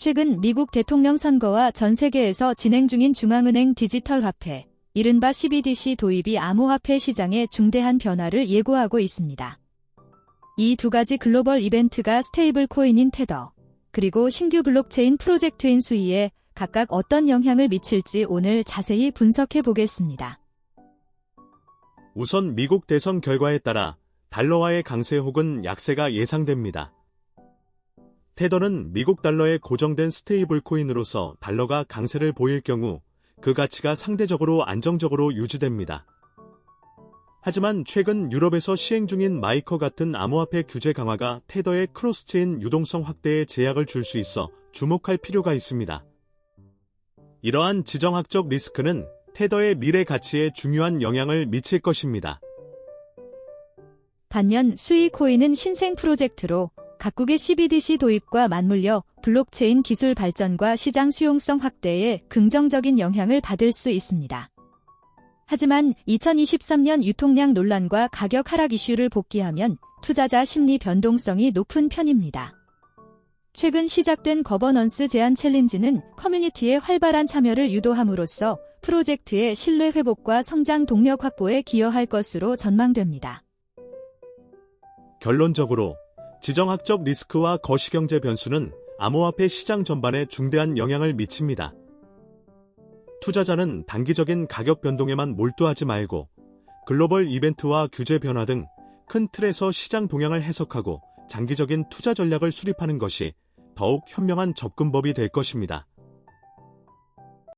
최근 미국 대통령 선거와 전 세계에서 진행 중인 중앙은행 디지털 화폐, 이른바 CBDC 도입이 암호화폐 시장에 중대한 변화를 예고하고 있습니다. 이 두 가지 글로벌 이벤트가 스테이블 코인인 테더, 그리고 신규 블록체인 프로젝트인 수위에 각각 어떤 영향을 미칠지 오늘 자세히 분석해 보겠습니다. 우선 미국 대선 결과에 따라 달러와의 강세 혹은 약세가 예상됩니다. 테더는 미국 달러에 고정된 스테이블 코인으로서 달러가 강세를 보일 경우 그 가치가 상대적으로 안정적으로 유지됩니다. 하지만 최근 유럽에서 시행 중인 마이커 같은 암호화폐 규제 강화가 테더의 크로스체인 유동성 확대에 제약을 줄 수 있어 주목할 필요가 있습니다. 이러한 지정학적 리스크는 테더의 미래 가치에 중요한 영향을 미칠 것입니다. 반면 수이 코인은 신생 프로젝트로 각국의 CBDC 도입과 맞물려 블록체인 기술 발전과 시장 수용성 확대에 긍정적인 영향을 받을 수 있습니다. 하지만 2023년 유통량 논란과 가격 하락 이슈를 복귀하면 투자자 심리 변동성이 높은 편입니다. 최근 시작된 거버넌스 제한 챌린지는 커뮤니티의 활발한 참여를 유도함으로써 프로젝트의 신뢰 회복과 성장 동력 확보에 기여할 것으로 전망됩니다. 결론적으로 지정학적 리스크와 거시경제 변수는 암호화폐 시장 전반에 중대한 영향을 미칩니다. 투자자는 단기적인 가격 변동에만 몰두하지 말고 글로벌 이벤트와 규제 변화 등 큰 틀에서 시장 동향을 해석하고 장기적인 투자 전략을 수립하는 것이 더욱 현명한 접근법이 될 것입니다.